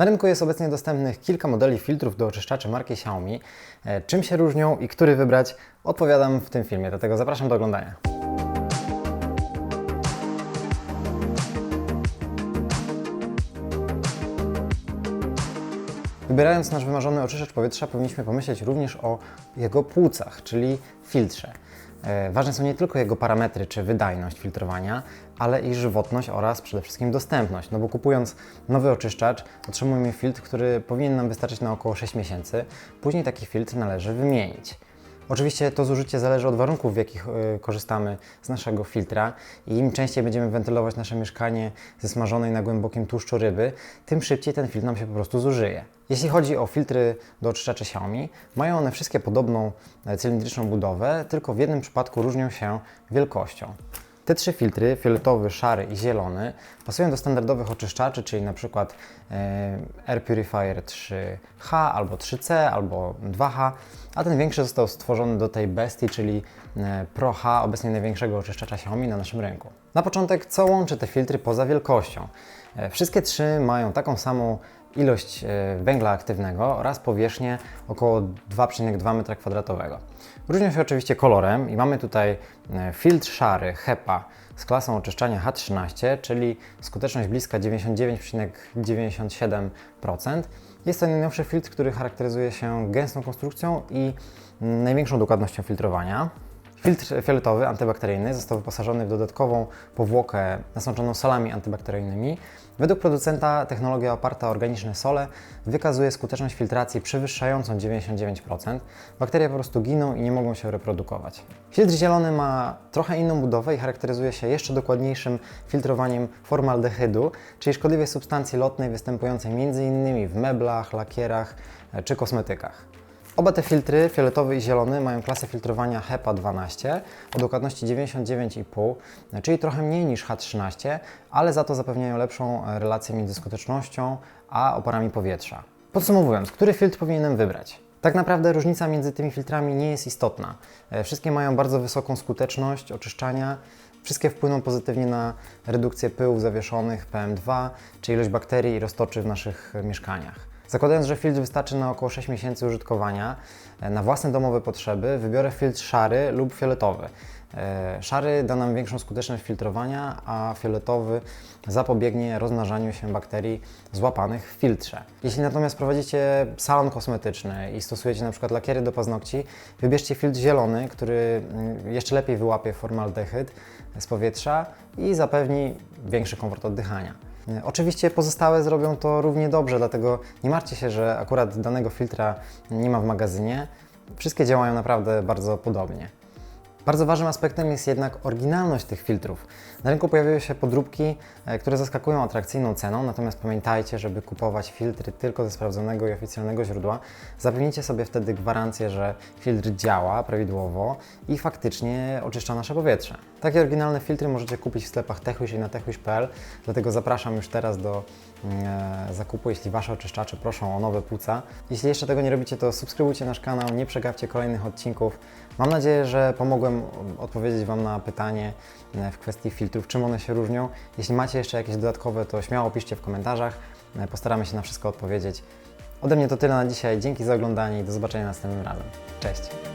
Na rynku jest obecnie dostępnych kilka modeli filtrów do oczyszczaczy marki Xiaomi. E, Czym się różnią i który wybrać, odpowiadam w tym filmie, dlatego zapraszam do oglądania. Wybierając nasz wymarzony oczyszczacz powietrza, powinniśmy pomyśleć również o jego płucach, czyli filtrze. E, Ważne są nie tylko jego parametry czy wydajność filtrowania, ale i żywotność oraz przede wszystkim dostępność. No bo kupując nowy oczyszczacz, otrzymujemy filtr, który powinien nam wystarczyć na około 6 miesięcy. Później taki filtr należy wymienić. Oczywiście to zużycie zależy od warunków, w jakich y, korzystamy z naszego filtra i im częściej będziemy wentylować nasze mieszkanie ze smażonej na głębokim tłuszczu ryby, tym szybciej ten filtr nam się po prostu zużyje. Jeśli chodzi o filtry do oczyszczaczy Xiaomi, mają one wszystkie podobną e, cylindryczną budowę, tylko w jednym przypadku różnią się wielkością. Te trzy filtry, fioletowy, szary i zielony, pasują do standardowych oczyszczaczy, czyli na przykład e, Air Purifier 3H albo 3C albo 2H, a ten większy został stworzony do tej bestii, czyli e, Pro H, obecnie największego oczyszczacza Xiaomi na naszym rynku. Na początek, co łączy te filtry poza wielkością? E, Wszystkie trzy mają taką samą ilość e, węgla aktywnego oraz powierzchnię około 2,2 m2. Różnią się oczywiście kolorem i mamy tutaj e, filtr szary HEPA z klasą oczyszczania H13, czyli skuteczność bliska 99,97%. Jest to najnowszy filtr, który charakteryzuje się gęstą konstrukcją i mm, największą dokładnością filtrowania. Filtr fioletowy antybakteryjny został wyposażony w dodatkową powłokę nasączoną solami antybakteryjnymi. Według producenta technologia oparta o organiczne sole wykazuje skuteczność filtracji przewyższającą 99%. Bakterie po prostu giną i nie mogą się reprodukować. Filtr zielony ma trochę inną budowę i charakteryzuje się jeszcze dokładniejszym filtrowaniem formaldehydu, czyli szkodliwej substancji lotnej występującej m.in. w meblach, lakierach e, czy kosmetykach. Oba te filtry, fioletowy i zielony, mają klasę filtrowania HEPA 12 o dokładności 99,5, czyli trochę mniej niż H13, ale za to zapewniają lepszą e, relację między skutecznością a oporami powietrza. Podsumowując, który filtr powinienem wybrać? Tak naprawdę różnica między tymi filtrami nie jest istotna. E, Wszystkie mają bardzo wysoką skuteczność oczyszczania, wszystkie wpłyną pozytywnie na redukcję pyłów zawieszonych PM2 czy ilość bakterii i roztoczy w naszych e, mieszkaniach. Zakładając, że filtr wystarczy na około 6 miesięcy użytkowania, e, na własne domowe potrzeby wybiorę filtr szary lub fioletowy. E, Szary da nam większą skuteczność filtrowania, a fioletowy zapobiegnie rozmnażaniu się bakterii złapanych w filtrze. Jeśli natomiast prowadzicie salon kosmetyczny i stosujecie przykład lakiery do paznokci, wybierzcie filtr zielony, który mm, jeszcze lepiej wyłapie formaldehyd z powietrza i zapewni większy komfort oddychania. E, Oczywiście pozostałe zrobią to równie dobrze, dlatego nie martwcie się, że akurat danego filtra nie ma w magazynie. Wszystkie działają naprawdę bardzo podobnie. Bardzo ważnym aspektem jest jednak oryginalność tych filtrów. Na rynku pojawiły się podróbki, e, które zaskakują atrakcyjną ceną, natomiast pamiętajcie, żeby kupować filtry tylko ze sprawdzonego i oficjalnego źródła, zapewnijcie sobie wtedy gwarancję, że filtr działa prawidłowo i faktycznie oczyszcza nasze powietrze. Takie oryginalne filtry możecie kupić w sklepach Techwish i na techwish.pl, dlatego zapraszam już teraz do mm, e, zakupu, jeśli Wasze oczyszczacze proszą o nowe płuca. Jeśli jeszcze tego nie robicie, to subskrybujcie nasz kanał, nie przegapcie kolejnych odcinków. Mam nadzieję, że pomogłem odpowiedzieć Wam na pytanie e, w kwestii filtrów, czym one się różnią. Jeśli macie jeszcze jakieś dodatkowe, to śmiało piszcie w komentarzach. E, Postaramy się na wszystko odpowiedzieć. Ode mnie to tyle na dzisiaj. Dzięki za oglądanie i do zobaczenia następnym razem. Cześć!